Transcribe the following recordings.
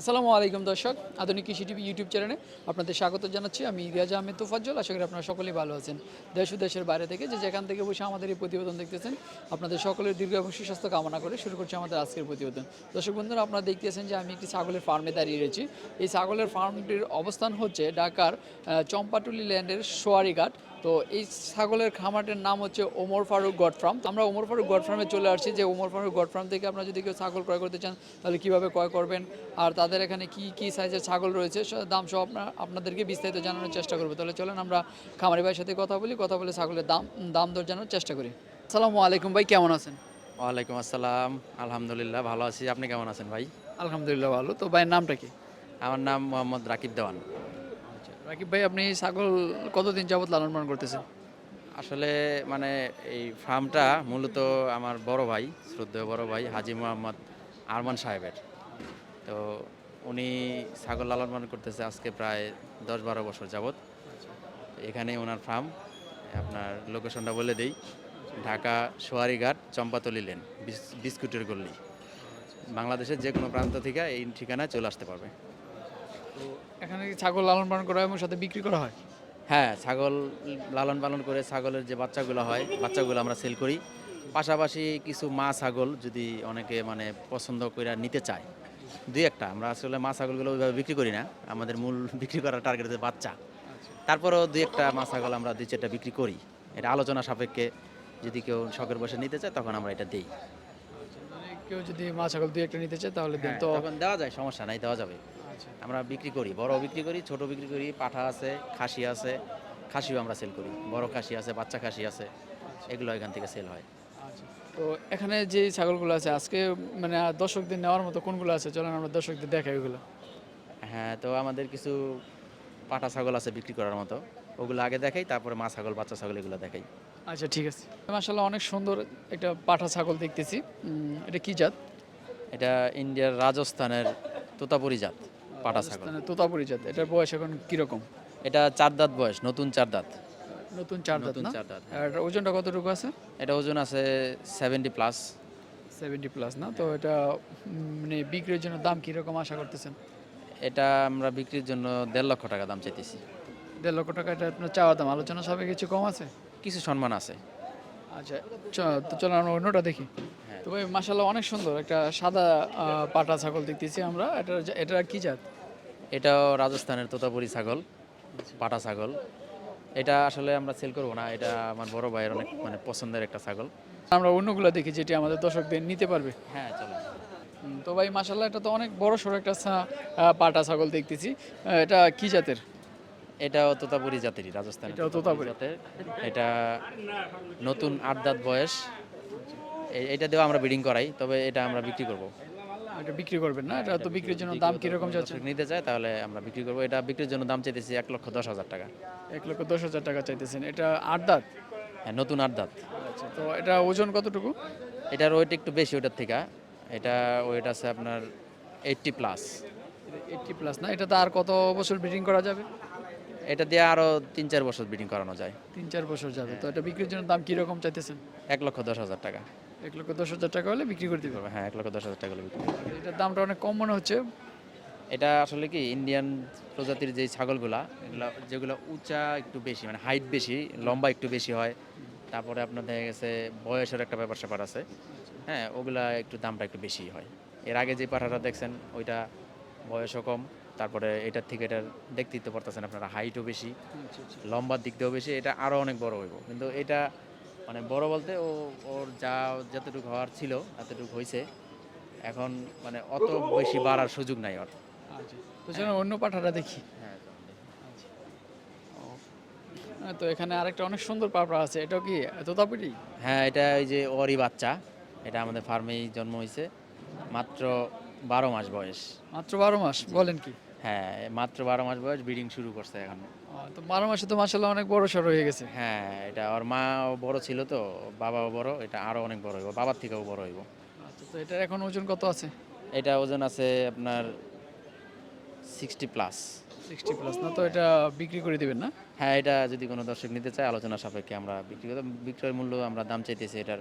আসসালামু আলাইকুম দর্শক, আধুনিক কৃষি টিভি ইউটিউব চ্যানেলে আপনাদের স্বাগত জানাচ্ছি। আমি রিয়াজ আহমেদ তোফাজ্জল, আশা করি আপনারা সকলেই ভালো আছেন। দেশ ও দেশের বাইরে থেকে যে যেখান থেকে বসে আমাদের এই প্রতিবেদন দেখতেছেন, আপনাদের সকলের দীর্ঘ এবং সুস্বাস্থ্য কামনা করে শুরু করছি আমাদের আজকের প্রতিবেদন। দর্শক বন্ধুরা, আপনারা দেখতেছেন যে আমি একটি ছাগলের ফার্মে দাঁড়িয়ে রয়েছি। এই ছাগলের ফার্মটির অবস্থান হচ্ছে ঢাকার চম্পাটুলি ল্যান্ডের সোয়ারিঘাট তো এই ছাগলের খামারটির নাম হচ্ছে ওমর ফারুক গড ফার্ম আমরা ওমর ফারুক গড ফার্মে চলে আসছি যে ওমর ফারুক গড ফার্ম থেকে আপনারা যদি কেউ ছাগল ক্রয় করতে চান তাহলে কীভাবে ক্রয় করবেন আর তাদের এখানে কি কি সাইজের ছাগল রয়েছে দাম সব আপনার আপনাদেরকে বিস্তারিত জানানোর চেষ্টা করব। তাহলে চলেন আমরা খামারি ভাইয়ের সাথে কথা বলি কথা বলে ছাগলের দাম দাম দর জানার চেষ্টা করি। আসসালামু আলাইকুম ভাই কেমন আছেন? ওয়ালাইকুম আসসালাম আলহামদুলিল্লাহ ভালো আছি। আপনি কেমন আছেন ভাই? আলহামদুলিল্লাহ ভালো। তো ভাইয়ের নামটা কি? আমার নাম মোহাম্মদ রাকিব দেওয়ান। রাকিব ভাই আপনি ছাগল কতদিন যাবত লালন পালন করতেছেন? আসলে মানে এই ফার্মটা মূলত আমার বড় ভাই শ্রদ্ধেয় বড় ভাই হাজি মোহাম্মদ আরমান সাহেবের। তো উনি ছাগল লালন পালন করতেছে আজকে প্রায় দশ বারো বছর যাবত এখানে ওনার ফার্ম আপনার লোকেশনটা বলে দেই ঢাকা সোয়ারিঘাট চম্পাতলি লেন বিস- বিস্কুটের গল্লি বাংলাদেশের যে কোনো প্রান্ত থেকে এই ঠিকানায় চলে আসতে পারবে। তো এখানে কি ছাগল লালন পালন করা হয় এবং সাথে বিক্রি করা হয়? হ্যাঁ ছাগল লালন পালন করে ছাগলের যে বাচ্চাগুলো হয় বাচ্চাগুলো আমরা সেল করি। পাশাপাশি কিছু মা ছাগল যদি অনেকে মানে পছন্দ করে নিতে চায় দুই একটা আমরা আসলে মা ছাগলগুলো ওইভাবে বিক্রি করি না। আমাদের মূল বিক্রি করার টার্গেট হচ্ছে বাচ্চা। তারপরেও দুই একটা মা ছাগল আমরা দুই চারটা বিক্রি করি। এটা আলোচনা সাপেক্ষে যদি কেউ শখের বসে নিতে চায় তখন আমরা এটা দিই। মানে কেউ যদি মা ছাগল দুই একটা নিতে চায় তাহলে তো তখন দেওয়া যায় সমস্যা নাই দেওয়া যাবে। আচ্ছা আমরা বিক্রি করি বড় বিক্রি করি ছোট বিক্রি করি পাঠা আছে খাসি আছে খাসিও আমরা সেল করি বড় খাসি আছে বাচ্চা খাসি আছে এগুলো এখান থেকে সেল হয়। আচ্ছা। তো এখানে যে ছাগলগুলো আছে আজকে মানে দর্শকদের নেওয়ার মতো কোনগুলো আছে? চলেন আমরা দর্শকদের দেখাই ওগুলো হ্যাঁ তো আমাদের কিছু পাঠা ছাগল আছে বিক্রি করার মতো। ওগুলো আগে দেখাই তারপরে মা ছাগল বাচ্চা ছাগল এগুলো দেখাই। আচ্ছা ঠিক আছে। মাসাল্লাহ অনেক সুন্দর একটা পাঠা ছাগল দেখতেছি। এটা কি জাত? এটা ইন্ডিয়ার রাজস্থানের তোতাপুরি জাত। পাঠা ছাগল। তোতাপুরি জাত এটার বয়স এখন কীরকম? এটা চার দাঁত বয়স নতুন চার দাঁত। নতুন চার দাঁত না? চার দাঁত আর ওজনটা কতটুকু আছে? এটা ওজন আছে সেভেন্টি প্লাস সেভেন্টি প্লাস না? তো এটা মানে বিক্রির জন্য দাম কীরকম আশা করতেছেন? এটা আমরা বিক্রির জন্য দেড় লক্ষ টাকা দাম চাইতেছি। দেড় লক্ষ টাকা এটা আপনার চাওয়া দাম আলোচনা সবে কিছু কম আছে? কিছু সম্মান আছে। আচ্ছা তো চলো আমরা অন্যটা দেখি। হ্যাঁ। তো ভাই মাসাল্লাহ অনেক সুন্দর একটা সাদা পাটা ছাগল দেখতেছি আমরা এটা এটা কি জাত? এটাও রাজস্থানের তোতাপুরি ছাগল পাটা ছাগল। এটা আসলে আমরা সেল করব না এটা আমার বড় ভাইয়ের অনেক মানে পছন্দের একটা ছাগল। আমরা অন্যগুলো দেখি যেটি আমাদের দর্শকদের নিতে পারবে। হ্যাঁ চলো। তো ভাই মাসাল্লাহ এটা তো অনেক বড় সড়ো একটা পাটা ছাগল দেখতেছি। এটা কি জাতের? এটাও তোতাপুরি জাতেরই রাজস্থান এটাও তোতাপুরি। জাতের। এটা নতুন আট দাঁত বয়স। এটা দিয়েও আমরা ব্রিডিং করাই তবে এটা আমরা বিক্রি করব। এটা বিক্রি করবেন না? এটা তো বিক্রির জন্য দাম কীরকম যাচ্ছে নিতে চায় তাহলে আমরা বিক্রি করব। এটা বিক্রির জন্য দাম চাইতেছি এক লক্ষ দশ হাজার টাকা। এক লক্ষ দশ হাজার টাকা চাইতেছেন। এটা আট দাঁত? হ্যাঁ নতুন আট দাঁত। আচ্ছা তো এটা ওজন কতটুকু? এটার ওয়েট একটু বেশি ওটার থেকে। এটা ওয়েট আছে আপনার এইটটি প্লাস। এইটটি প্লাস না? এটা তো আর কত বছর ব্রিডিং করা যাবে? এটা দিয়ে আরও তিন চার বছর ব্রিডিং করানো যায়। তিন চার বছর যাবে। তো এটা বিক্রির জন্য দাম কীরকম চাইতেছেন? এক লক্ষ দশ হাজার টাকা। এক লক্ষ দশ হাজার টাকা হলে বিক্রি করে দিবে। হ্যাঁ এক লক্ষ দশ হাজার টাকা হলে বিক্রি করব। এটার দামটা অনেক কম মনে হচ্ছে। এটা আসলে কি ইন্ডিয়ান প্রজাতির যে ছাগলগুলা এগুলা যেগুলো উঁচা একটু বেশি মানে হাইট বেশি লম্বা একটু বেশি হয় তারপরে আপনার দেখা গেছে বয়সের একটা ব্যাপার স্যাপার আছে। হ্যাঁ ওগুলা একটু দামটা একটু বেশি হয়। এর আগে যে পাঠাটা দেখছেন ওইটা বয়সও কম তারপরে এটার থেকে এটা দেখতেই তো পারতেছেন আপনারা হাইটও বেশি লম্বার দিক দিয়েও বেশি এটা আরও অনেক বড় হইব। কিন্তু এটা মানে বড় বলতে ও ওর যা যতটুকু হওয়ার ছিল এতটুকু হয়েছে। এখন মানে অত বেশি বাড়ার সুযোগ নাই ওর। আচ্ছা। তো অন্য পাঠাটা দেখি। হ্যাঁ হ্যাঁ, তো এখানে আরেকটা অনেক সুন্দর পাপড়া আছে। এটাও কি তোতাপুরি? হ্যাঁ এটা ওই যে ওরই বাচ্চা। এটা আমাদের ফার্মেই জন্ম হয়েছে। মাত্র বারো মাস বয়স। মাত্র বারো মাস। বলেন কি? হ্যাঁ মাত্র বারো মাস বয়স ব্রিডিং শুরু করছে এখন। তো বারো মাসে তো মাসাল্লাহ অনেক বড় সড়ো হয়ে গেছে। হ্যাঁ এটা ওর মাও বড় ছিল তো বাবাও বড় এটা আরও অনেক বড় হইব বাবার থেকেও বড় হইব। আচ্ছা তো এটার এখন ওজন কত আছে? এটা ওজন আছে আপনার সিক্সটি প্লাস সিক্সটি প্লাস না তো এটা বিক্রি করে দিবেন না? হ্যাঁ এটা যদি কোনো দর্শক নিতে চায় আলোচনা সাপেক্ষে আমরা বিক্রি করতে বিক্রয় মূল্য আমরা দাম চাইতেছি এটার।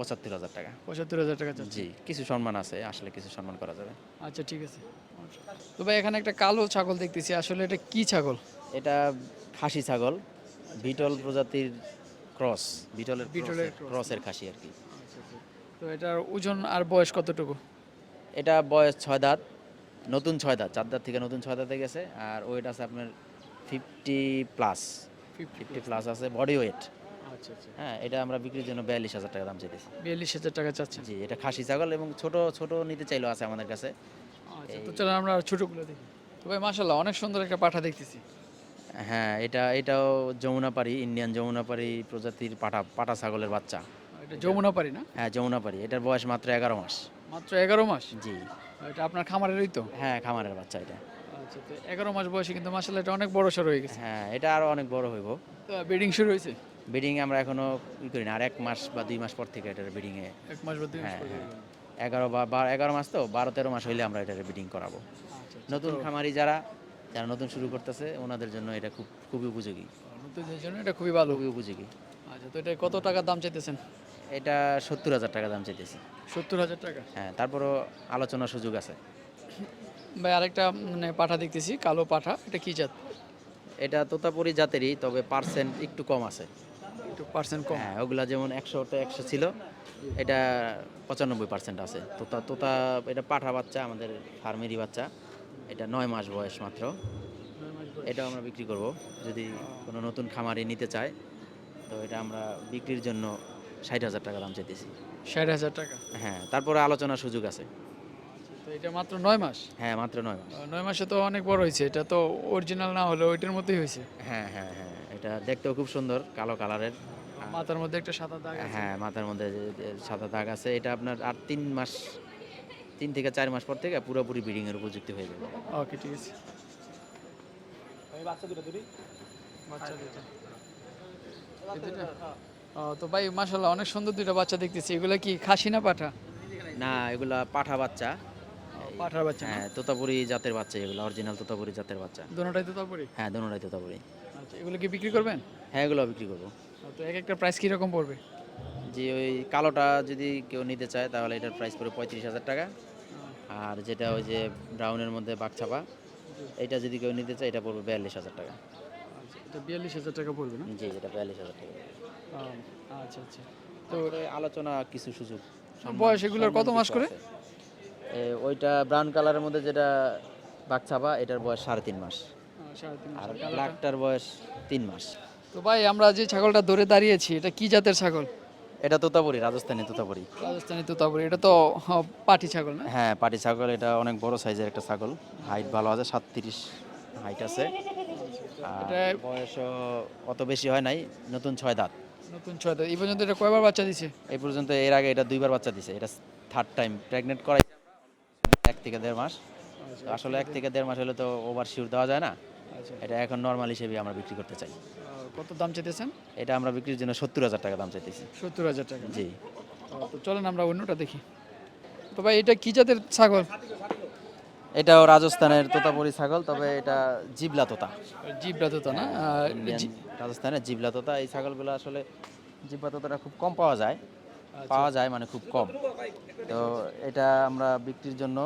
পঁচাত্তর হাজার টাকা। পঁচাত্তর হাজার টাকা জি কিছু সম্মান আছে আসলে কিছু সম্মান করা যাবে। আচ্ছা ঠিক আছে। তো ভাই এখানে একটা কালো ছাগল দেখতেছি আসলে এটা কি ছাগল? এটা খাসি ছাগল বিটল প্রজাতির ক্রস বিটলের বিটলের ক্রসের- ক্রসের খাসি আর কি। তো এটার ওজন আর বয়স কতটুকু? এটা বয়স ছয় দাঁত নতুন ছয় দাঁত চার দাঁত থেকে নতুন ছয় দাঁতে গেছে আর ওয়েট আছে আপনার ফিফটি প্লাস ফিফটি প্লাস আছে বডি ওয়েট আচ্ছা আচ্ছা হ্যাঁ এটা আমরা বিক্রির জন্য বিয়াল্লিশ হাজার টাকা দাম চাইতেছি। বিয়াল্লিশ হাজার টাকা চাচ্ছেন? জি এটা খাসি ছাগল এবং ছোট ছোট নিতে চাইলেও আছে আমাদের কাছে। আচ্ছা তো চলো আমরা ছোটোগুলো দেখি। তো ভাই মাসাল্লাহ অনেক সুন্দর একটা পাঠা দেখতেছি। হ্যাঁ এটা এটাও যমুনাপাড়ি ইন্ডিয়ান যমুনাপাড়ি প্রজাতির পাটা পাটা ছাগলের বাচ্চা। এটা যমুনা পারি না? হ্যাঁ যমুনাপাড়ি এটার বয়স মাত্র এগারো মাস। মাত্র এগারো মাস? জি। এটা আপনার খামারেরই তো? হ্যাঁ খামারের বাচ্চা এটা। আচ্ছা তো এগারো মাস বয়সে কিন্তু মাসাল্লাহ এটা অনেক বড় সড় হয়ে গেছে। হ্যাঁ এটা আরও অনেক বড় হইব। তো ব্রিডিং শুরু হয়েছে? ব্রিডিং আমরা এখনও ই করি না। আর এক মাস বা দুই মাস পর থেকে এটার ব্রিডিংয়ে এক মাস বা দুই মাস হ্যাঁ হ্যাঁ। এগারো বা এগারো মাস তো বারো তেরো মাস হইলে আমরা এটার ব্রিডিং করাবো। আচ্ছা নতুন খামারি যারা যারা নতুন শুরু করতেছে ওনাদের জন্য এটা খুব খুবই উপযোগী। নতুনদের জন্য এটা খুবই ভালো। খুবই উপযোগী। আচ্ছা তো এটা কত টাকা দাম চাইতেছেন? এটা সত্তর হাজার টাকা দাম চাইতেছি। সত্তর হাজার টাকা? হ্যাঁ তারপরও আলোচনার সুযোগ আছে। ভাই আরেকটা মানে পাঠা দেখতেছি কালো পাঠা। এটা কি জাত? এটা তোতাপুরি জাতেরই তবে পার্সেন্ট একটু কম আছে। একটু পার্সেন্ট কম। হ্যাঁ ওগুলা যেমন একশোটা একশো ছিল এটা পঁচানব্বই পার্সেন্ট আছে। তোতা তোতা এটা পাঠা বাচ্চা আমাদের ফার্মেরই বাচ্চা। এটা নয় মাস বয়স মাত্র। এটাও আমরা বিক্রি করব যদি কোনো নতুন খামারি নিতে চায়। তো এটা আমরা বিক্রির জন্য ষাট হাজার টাকা দাম চাইতেছি। ষাট হাজার টাকা? হ্যাঁ তারপরে আলোচনার সুযোগ আছে। এটা মাত্র নয় মাস? হ্যাঁ মাত্র নয় মাস। নয় মাসে তো অনেক বড় হয়েছে। এটা তো অরিজিনাল না হলেও ওইটার মতোই হয়েছে। হ্যাঁ হ্যাঁ হ্যাঁ এটা দেখতেও খুব সুন্দর কালো কালারের। মাথার মধ্যে একটা সাদা দাগ আছে। হ্যাঁ মাথার মধ্যে সাদা দাগ আছে। এটা আপনার আর তিন মাস তিন থেকে চার মাস পর থেকে পুরোপুরি ব্রিডিং এর উপযুক্ত হয়ে যাবে। ওকে ঠিক আছে। বাচ্চা দুটো দুটো? ও, তো ভাই মাশাল্লাহ অনেক সুন্দর দুটো বাচ্চা দেখতেছি। এগুলো কি খাসি না পাঠা? না এগুলা পাঠা বাচ্চা। পাঠার বাচ্চা হ্যাঁ তোতাপুরি জাতের বাচ্চা এগুলো অরিজিনাল তোতাপুরি জাতের বাচ্চা। দোনোটাই তো তারপরে হ্যাঁ দোনোটাই তোতাপুরি। আচ্ছা এগুলো কি বিক্রি করবেন? হ্যাঁ এগুলো বিক্রি করব। তো এক একটা প্রাইস কীরকম পড়বে? যে ওই কালোটা যদি কেউ নিতে চায় তাহলে এটার প্রাইস পড়বে পঁয়ত্রিশ হাজার টাকা। আর যেটা ওই যে ব্রাউনের মধ্যে বাঘছাপা এটা যদি কেউ নিতে চায় এটা পড়বে বিয়াল্লিশ হাজার টাকা। আচ্ছা এটা বিয়াল্লিশ হাজার টাকা পড়বে না? জি এটা বিয়াল্লিশ হাজার টাকা আচ্ছা আচ্ছা। তো আলোচনা কিছু সুযোগ বয়স এগুলোর কত মাস করে? ওইটা ব্রাউন কালারের মধ্যে যেটা বাঘছাপা এটার বয়স সাড়ে তিন মাস। আর ব্ল্যাকটার বয়স তিন মাস। তো ভাই আমরা যে ছাগলটা ধরে দাঁড়িয়েছি এটা কি জাতের ছাগল? এটা তোতাপুরি রাজস্থানি তোতাপুরি। রাজস্থানি তো তারপরে এটা তো পাটি ছাগল না? হ্যাঁ পাটি ছাগল। এটা অনেক বড় সাইজের একটা ছাগল। হাইট ভালো আছে সাতত্রিশ হাইট আছে। বয়সও অত বেশি হয় নাই নতুন ছয় দাঁত। নতুন ছয় দাঁত। এই পর্যন্ত এটা কয়বার বাচ্চা দিছে? এই পর্যন্ত এর আগে এটা দুইবার বাচ্চা দিছে। এটা থার্ড টাইম প্রেগনেন্ট করাই থেকে দেড় মাস। আসলে এক থেকে দেড় মাস হলে তো ওভার শিওর দেওয়া যায় না। আচ্ছা। এটা এখন নর্মাল হিসেবে আমরা বিক্রি করতে চাই। কত দাম চাইতেছেন? এটা আমরা বিক্রির জন্য সত্তর হাজার টাকা দাম চাইতেছি। সত্তর হাজার টাকা জি। তো চলেন আমরা অন্যটা দেখি। তো ভাই এটা কি জাতের ছাগল? এটাও রাজস্থানের তোতাপুরি ছাগল তবে এটা জিবলা তোতা। জিবরা তো না? রাজস্থানের জিবলা তোতা। এই ছাগলগুলো আসলে জিবলা তোতাটা খুব কম পাওয়া যায়। আচ্ছা। পাওয়া যায় মানে খুব কম। তো এটা আমরা বিক্রির জন্য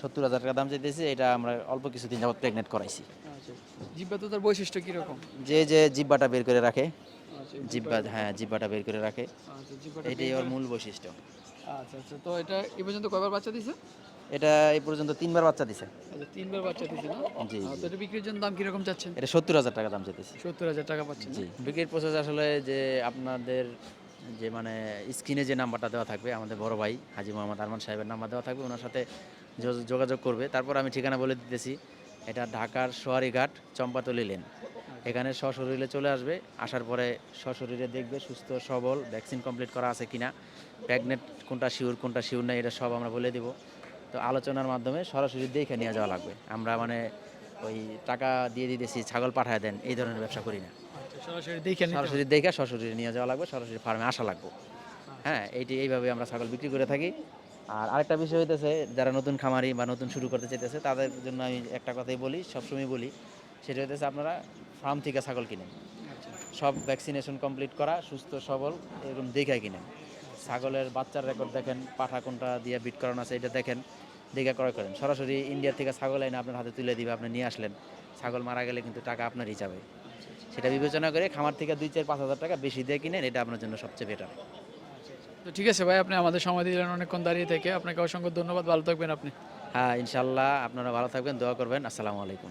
সত্তর হাজার টাকা দাম চাইতেছি এটা আমরা অল্প কিছুদিন যাবত প্রেগনেন্ট করাইছি। আচ্ছা জিব্বা তো তার বৈশিষ্ট্য কীরকম? যে যে জিব্বাটা বের করে রাখে আচ্ছা জিব্বা হ্যাঁ জিব্বাটা বের করে রাখে আচ্ছা এটাই ওর মূল বৈশিষ্ট্য। আচ্ছা আচ্ছা তো এটা এই পর্যন্ত কয়বার বাচ্চা দিছে? এটা এই পর্যন্ত তিনবার বাচ্চা দিছে। আচ্ছা তিনবার বাচ্চা দিছে না? জি তো এটা বিক্রির জন্য দাম কীরকম চাচ্ছেন? এটা সত্তর হাজার টাকা দাম চাইতেছি। সত্তর হাজার টাকা পাচ্ছেন জি। বিক্রির প্রসেস আসলে যে আপনাদের যে মানে স্ক্রিনে যে নাম্বারটা দেওয়া থাকবে আমাদের বড় ভাই হাজি মোহাম্মদ আরমান সাহেবের নাম্বার দেওয়া থাকবে ওনার সাথে যোগাযোগ করবে। তারপর আমি ঠিকানা বলে দিতেছি। এটা ঢাকার সোয়ারিঘাট চম্পাতলি লেন এখানে সশরীরে চলে আসবে। আসার পরে সশরীরে দেখবে সুস্থ সবল ভ্যাকসিন কমপ্লিট করা আছে কিনা। প্রেগনেন্ট কোনটা শিওর কোনটা শিওর নাই এটা সব আমরা বলে দিব। তো আলোচনার মাধ্যমে সরাসরি দেখে নিয়ে যাওয়া লাগবে। আমরা মানে ওই টাকা দিয়ে দিতেছি ছাগল পাঠায় দেন এই ধরনের ব্যবসা করি না। আচ্ছা সরাসরি দেখে নিতে সরাসরি দেখে সরাসরি নিয়ে যাওয়া লাগবে সরাসরি ফার্মে আসা লাগবে। হ্যাঁ এইটি এইভাবে আমরা ছাগল বিক্রি করে থাকি। আর আরেকটা বিষয় হইতেছে যারা নতুন খামারি বা নতুন শুরু করতে চাইতেছে তাদের জন্য আমি একটা কথাই বলি সবসময় বলি সেটা হইতেছে আপনারা ফার্ম থেকে ছাগল কিনেন। আচ্ছা। সব ভ্যাকসিনেশন কমপ্লিট করা সুস্থ সবল এরকম দেখে কিনেন। ছাগলের বাচ্চার রেকর্ড দেখেন পাঠা কোনটা দিয়ে বিট করানো আছে এটা দেখেন দেখে ক্রয় করেন। সরাসরি ইন্ডিয়া থেকে ছাগল এনে আপনার হাতে তুলে দিবে আপনি নিয়ে আসলেন ছাগল মারা গেলে কিন্তু টাকা আপনারই যাবে সেটা বিবেচনা করে খামার থেকে দুই চার পাঁচ হাজার টাকা বেশি দিয়ে কিনেন এটা আপনার জন্য সবচেয়ে বেটার তো ঠিক আছে ভাই, আপনি আমাদের সময় দিলেন অনেকক্ষণ দাঁড়িয়ে থেকে। আপনাকে অসংখ্য ধন্যবাদ, ভালো থাকবেন আপনি। হ্যাঁ ইনশাল্লাহ আপনারা ভালো থাকবেন, দোয়া করবেন। আসসালামু আলাইকুম।